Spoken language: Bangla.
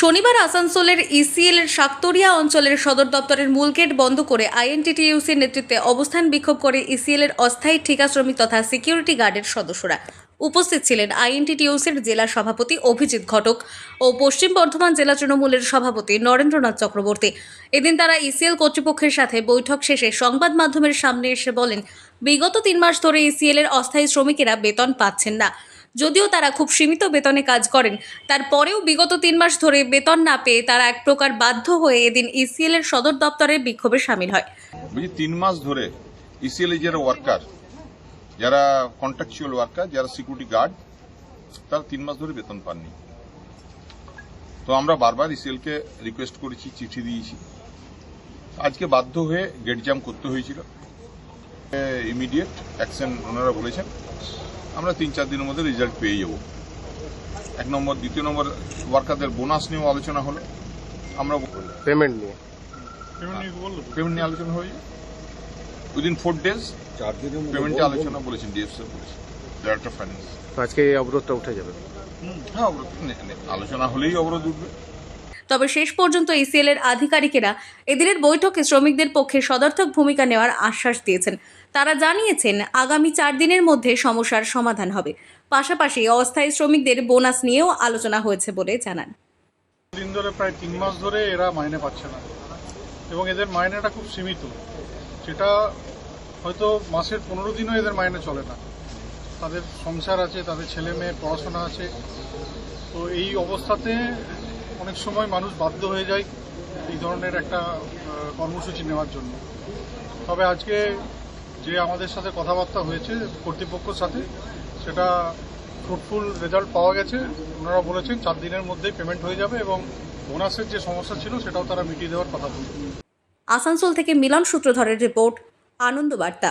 শনিবার আসানসোলের ইসিএল এর শাকতরিয়া অঞ্চলের সদর দপ্তরের মূল গেট বন্ধ করে আইএনটিটিইউসির নেতৃত্বে অবস্থান বিক্ষোভ করে ইসিএল এর অস্থায়ী ঠিকা শ্রমিক তথা সিকিউরিটি গার্ডের সদস্যরা। উপস্থিত ছিলেন আইএনটিটিইউসির জেলা সভাপতি অভিজিৎ ঘটক ও পশ্চিম বর্ধমান জেলা তৃণমূলের সভাপতি নরেন্দ্রনাথ চক্রবর্তী। এদিন তারা ইসিএল কর্তৃপক্ষের সাথে বৈঠক শেষে সংবাদ মাধ্যমের সামনে এসে বলেন, বিগত তিন মাস ধরে ইসিএল এর অস্থায়ী শ্রমিকেরা বেতন পাচ্ছেন না। যদিও তারা খুব সীমিত বেতনে কাজ করেন। তারপরেও বিগত তিন মাস ধরে বেতন না পেয়ে তারা এক প্রকার বাধ্য হয়ে এদিন ইসিএল এর সদর দপ্তরে বিক্ষোভে সামিল হয়। তিন মাস ধরে ইসিএল যারা ওয়ার্কার যারা কন্ট্রাকচুয়াল ওয়ার্কার যারা সিকিউরিটি গার্ড তারা তিন মাস ধরে বেতন পাননি। তো আমরা বারবার ইসিএল কে রিকোয়েস্ট করেছি, চিঠি দিয়েছি। আজকে বাধ্য হয়ে গেট জ্যাম করতে হয়েছিল। ইমিডিয়েট অ্যাকশন ওনারা বলেছেন। আমরা তিন চার দিনের মধ্যে রেজাল্ট পেয়ে যাব। এক নম্বর দ্বিতীয় নম্বর ওয়ার্কারদের বোনাস নিয়েও আলোচনা হলো। আমরা পেমেন্ট নিয়ে। পেমেন্ট নিয়ে আলোচনা হয়ে উইদিন ফোর ডেজ চার দিনের পেমেন্টে আলোচনা বলেছেন ডিএফসি বলেছেন ডাইরেক্টর ফাইন্যান্স তো আজকে এই অবরোধটা উঠে যাবে। হ্যাঁ অবরোধ আলোচনা হলেই অবরোধ উঠবে। তবে শেষ পর্যন্ত ইসিএল এর আধিকারিকেরা এদিনের বৈঠকে শ্রমিকদের পক্ষে সদর্থক ভূমিকা নেওয়ার আশ্বাস দিয়েছেন। তারা জানিয়েছেন, আগামী চার দিনের মধ্যে সমস্যার সমাধান হবে। পাশাপাশি অস্থায়ী শ্রমিকদের বোনাস নিয়েও আলোচনা হয়েছে বলে জানান। দিন ধরে প্রায় তিন মাস ধরে এরা মাইনে পাচ্ছে না এবং এদের মাইনেটা খুব সীমিত। যেটা হয়তো মাসের পনেরো দিনও এদের মাইনে চলে না। তাদের সংসার আছে, তাদের ছেলে মেয়ে পড়াশোনা আছে। তো এই অবস্থাতে অনেক সময় মানুষ বাধ্য হয়ে যায় এই ধরনের একটা কর্মসূচি নেওয়ার জন্য। তবে আজকে যে আমাদের সাথে কথাবার্তা হয়েছে কর্তৃপক্ষের সাথে, সেটা ফ্রুটফুল রেজাল্ট পাওয়া গেছে। ওনারা বলেছেন চার দিনের মধ্যেই পেমেন্ট হয়ে যাবে এবং বোনাসের যে সমস্যা ছিল, সেটাও তারা মিটিয়ে দেওয়ার কথা বলছেন আসানসোল থেকে মিলন সূত্রধরের রিপোর্ট আনন্দ বার্তা